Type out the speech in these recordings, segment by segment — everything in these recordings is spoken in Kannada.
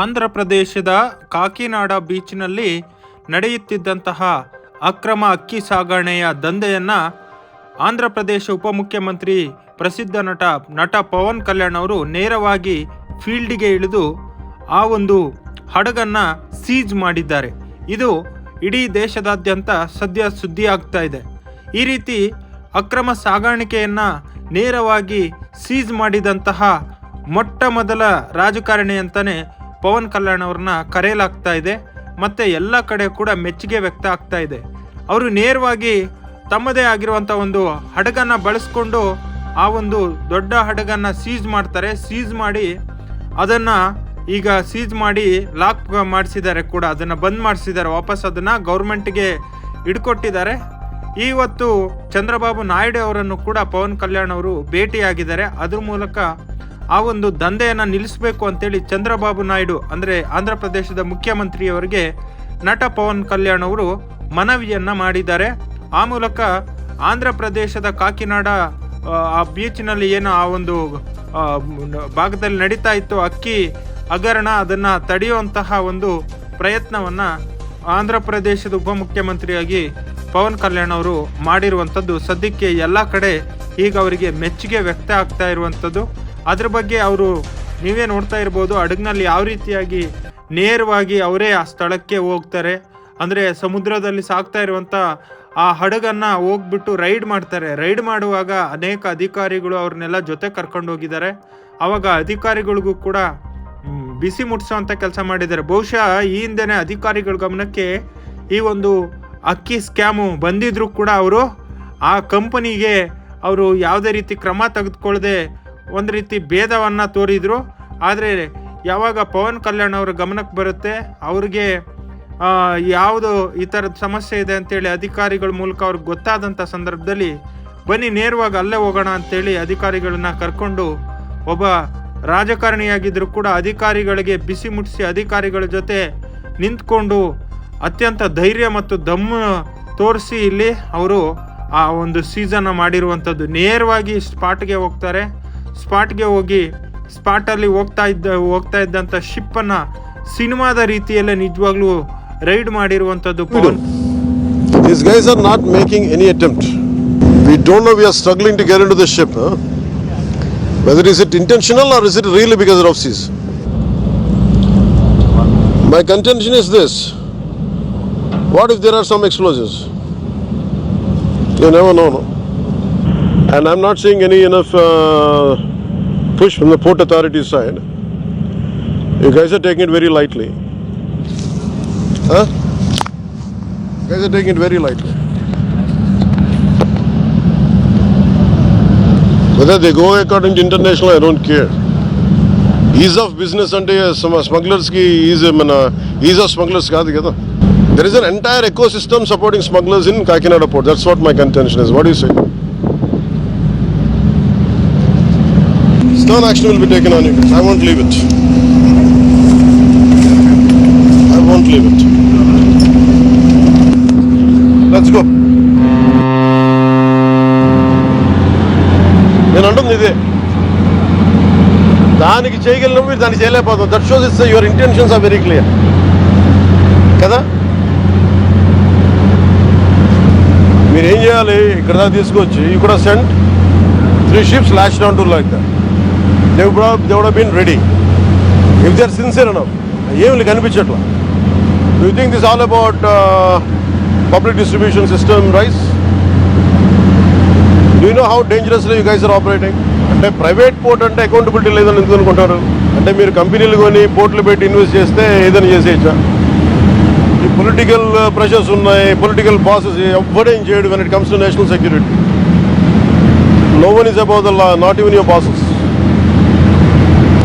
ಆಂಧ್ರ ಪ್ರದೇಶದ ಕಾಕಿನಾಡ ಬೀಚ್ನಲ್ಲಿ ನಡೆಯುತ್ತಿದ್ದಂತಹ ಅಕ್ರಮ ಅಕ್ಕಿ ಸಾಗಣೆಯ ದಂಧೆಯನ್ನು ಆಂಧ್ರ ಪ್ರದೇಶ ಉಪಮುಖ್ಯಮಂತ್ರಿ ಪ್ರಸಿದ್ಧ ನಟ ನಟ ಪವನ್ ಕಲ್ಯಾಣ್ ಅವರು ನೇರವಾಗಿ ಫೀಲ್ಡಿಗೆ ಇಳಿದು ಆ ಒಂದು ಹಡಗನ್ನು ಸೀಜ್ ಮಾಡಿದ್ದಾರೆ. ಇದು ಇಡೀ ದೇಶದಾದ್ಯಂತ ಸದ್ಯ ಸುದ್ದಿ ಆಗ್ತಾ ಇದೆ. ಈ ರೀತಿ ಅಕ್ರಮ ಸಾಗಾಣಿಕೆಯನ್ನು ನೇರವಾಗಿ ಸೀಜ್ ಮಾಡಿದಂತಹ ಮೊಟ್ಟ ಮೊದಲ ರಾಜಕಾರಣಿ ಅಂತಾನೆ ಪವನ್ ಕಲ್ಯಾಣ್ ಅವ್ರನ್ನ ಕರೆಯಲಾಗ್ತಾ ಇದೆ, ಮತ್ತು ಎಲ್ಲ ಕಡೆ ಕೂಡ ಮೆಚ್ಚುಗೆ ವ್ಯಕ್ತ ಆಗ್ತಾ ಇದೆ. ಅವರು ನೇರವಾಗಿ ತಮ್ಮದೇ ಆಗಿರುವಂಥ ಒಂದು ಹಡಗನ್ನು ಬಳಸ್ಕೊಂಡು ಆ ಒಂದು ದೊಡ್ಡ ಹಡಗನ್ನು ಸೀಜ್ ಮಾಡ್ತಾರೆ. ಸೀಜ್ ಮಾಡಿ ಅದನ್ನು ಈಗ ಸೀಜ್ ಮಾಡಿ ಲಾಕ್ ಮಾಡಿಸಿದ್ದಾರೆ ಕೂಡ, ಅದನ್ನು ಬಂದ್ ಮಾಡಿಸಿದ್ದಾರೆ. ವಾಪಸ್ ಅದನ್ನು ಗೌರ್ಮೆಂಟ್ಗೆ ಇಡ್ಕೊಟ್ಟಿದ್ದಾರೆ ಇವತ್ತು ಚಂದ್ರಬಾಬು ನಾಯ್ಡು ಅವರನ್ನು ಕೂಡ ಪವನ್ ಕಲ್ಯಾಣ್ ಅವರು ಭೇಟಿಯಾಗಿದ್ದಾರೆ. ಅದ್ರ ಮೂಲಕ ಆ ಒಂದು ದಂಧೆಯನ್ನು ನಿಲ್ಲಿಸಬೇಕು ಅಂತೇಳಿ ಚಂದ್ರಬಾಬು ನಾಯ್ಡು ಅಂದರೆ ಆಂಧ್ರ ಪ್ರದೇಶದ ಮುಖ್ಯಮಂತ್ರಿಯವರಿಗೆ ನಟ ಪವನ್ ಕಲ್ಯಾಣ್ ಅವರು ಮನವಿಯನ್ನು ಮಾಡಿದ್ದಾರೆ. ಆ ಮೂಲಕ ಆಂಧ್ರ ಪ್ರದೇಶದ ಕಾಕಿನಾಡ ಆ, ಬೀಚ್ನಲ್ಲಿ ಏನು ಆ ಒಂದು ಭಾಗದಲ್ಲಿ ನಡೀತಾ ಇತ್ತು ಅಕ್ಕಿ ಹಗರಣ ಅದನ್ನು ತಡೆಯುವಂತಹ ಒಂದು ಪ್ರಯತ್ನವನ್ನು ಆಂಧ್ರ ಪ್ರದೇಶದ ಉಪಮುಖ್ಯಮಂತ್ರಿಯಾಗಿ ಪವನ್ ಕಲ್ಯಾಣ್ ಅವರು ಮಾಡಿರುವಂಥದ್ದು. ಸದ್ಯಕ್ಕೆ ಎಲ್ಲ ಕಡೆ ಈಗ ಅವರಿಗೆ ಮೆಚ್ಚುಗೆ ವ್ಯಕ್ತ ಆಗ್ತಾ ಇರುವಂಥದ್ದು. ಅದ್ರ ಬಗ್ಗೆ ಅವರು ನೀವೇ ನೋಡ್ತಾ ಇರ್ಬೋದು. ಹಡಗ್ನಲ್ಲಿ ಯಾವ ರೀತಿಯಾಗಿ ನೇರವಾಗಿ ಅವರೇ ಆ ಸ್ಥಳಕ್ಕೆ ಹೋಗ್ತಾರೆ. ಅಂದರೆ ಸಮುದ್ರದಲ್ಲಿ ಸಾಗ್ತಾ ಇರುವಂಥ ಆ ಹಡಗನ್ನು ಹೋಗ್ಬಿಟ್ಟು ರೈಡ್ ಮಾಡ್ತಾರೆ. ರೈಡ್ ಮಾಡುವಾಗ ಅನೇಕ ಅಧಿಕಾರಿಗಳು ಅವ್ರನ್ನೆಲ್ಲ ಜೊತೆ ಕರ್ಕೊಂಡು ಹೋಗಿದ್ದಾರೆ. ಆವಾಗ ಅಧಿಕಾರಿಗಳಿಗೂ ಕೂಡ ಬಿಸಿ ಮುಟ್ಟಿಸೋವಂಥ ಕೆಲಸ ಮಾಡಿದ್ದಾರೆ. ಬಹುಶಃ ಈ ಹಿಂದೆನೇ ಅಧಿಕಾರಿಗಳ ಗಮನಕ್ಕೆ ಈ ಒಂದು ಅಕ್ಕಿ ಸ್ಕ್ಯಾಮು ಬಂದಿದ್ರು ಕೂಡ ಅವರು ಆ ಕಂಪನಿಗೆ ಅವರು ಯಾವುದೇ ರೀತಿ ಕ್ರಮ ತೆಗೆದುಕೊಳ್ಳದೆ ಒಂದು ರೀತಿ ಭೇದವನ್ನು ತೋರಿದ್ರು. ಆದರೆ ಯಾವಾಗ ಪವನ್ ಕಲ್ಯಾಣ್ ಅವರ ಗಮನಕ್ಕೆ ಬರುತ್ತೆ, ಅವ್ರಿಗೆ ಯಾವುದು ಈ ಥರದ ಸಮಸ್ಯೆ ಇದೆ ಅಂತೇಳಿ ಅಧಿಕಾರಿಗಳ ಮೂಲಕ ಅವ್ರಿಗೆ ಗೊತ್ತಾದಂಥ ಸಂದರ್ಭದಲ್ಲಿ ಬನ್ನಿ ನೇರವಾಗಿ ಅಲ್ಲೇ ಹೋಗೋಣ ಅಂತೇಳಿ ಅಧಿಕಾರಿಗಳನ್ನ ಕರ್ಕೊಂಡು ಒಬ್ಬ ರಾಜಕಾರಣಿಯಾಗಿದ್ದರೂ ಕೂಡ ಅಧಿಕಾರಿಗಳಿಗೆ ಬಿಸಿ ಮುಟ್ಟಿಸಿ ಅಧಿಕಾರಿಗಳ ಜೊತೆ ನಿಂತ್ಕೊಂಡು ಅತ್ಯಂತ ಧೈರ್ಯ ಮತ್ತು ದಮ್ಮು ತೋರಿಸಿ ಇಲ್ಲಿ ಅವರು ಆ ಒಂದು ಸೀಸನ್ ಮಾಡಿರುವಂಥದ್ದು. ನೇರವಾಗಿ ಸ್ಪಾಟ್ಗೆ ಹೋಗ್ತಾರೆ. ಸ್ಪಾಟ್ಗೆ ಹೋಗಿ ಸ್ಪಾಟಲ್ಲಿ ಹೋಗ್ತಾ ಇದ್ದ ಹೋಗ್ತಾ ಇದ್ದಂಥ ಶಿಪ್ಪನ್ನು ಸಿನಿಮಾದ ರೀತಿಯಲ್ಲೇ ನಿಜವಾಗ್ಲೂ ರೈಡ್ ಮಾಡಿರುವಂಥದ್ದು Pavan These guys are not making any attempt. We don't know we are struggling to get into the ship. Huh? Whether is it intentional or is it really because of seas? My contention is this. What if there are some explosives? You never know, no? And I'm not seeing any enough uh, push from the port authority side. You guys are taking it very lightly. Huh? You guys are taking it very lightly. Whether they go according to international, I don't care. Ease of business అంటే స్మగ్లర్స్ కి ఈజ్ మన ఈజ్ ఆఫ్ స్మగ్లర్స్ కాదు కదా there is an entire ecosystem supporting smugglers in Kakinada port that's what my contention is what you say No action will be taken on you. I won't leave it. I won't leave it. Let's go. నేను అంటుంది ఇదే దానికి చేయగలిగినప్పుడు మీరు దానికి చేయలేకపోతాం that shows it's your intentions are very clear కదా మీరు ఏం చేయాలి ఇక్కడ దాకా తీసుకొచ్చి ఇక్కడ కూడా sent three ships lash down to like that they they would been ready if they are sincere enough ఏమి కనిపించట్లా you think this all about public distribution system rice do know how dangerously you guys are operating అంటే ప్రైవేట్ పోర్ట్ అంటే అకౌంటబిలిటీ లేదని ఎందుకు అనుకుంటారు? అంటే మీరు కంపెనీలు కొని పోర్ట్లు పెట్టి ఇన్వెస్ట్ చేస్తే ఏదైనా చేసేయచ్చా? ఈ పొలిటికల్ ప్రెషర్స్ ఉన్నాయి పొలిటికల్ బాసెస్ ఎవ్వడేం చేయడు when it comes to national security no one is about the law not even your bosses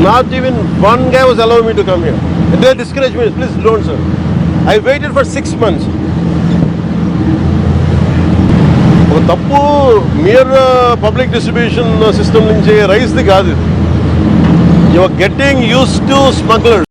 not even one guy was allowing me to come here. They discouraged me, please don't, sir. I waited for six months. ఒక తప్పు మియర్ పబ్లిక్ డిస్ట్రిబ్యూషన్ సిస్టమ్ నుంచి రైస్ది కాదు ఇది you are getting use to smugglers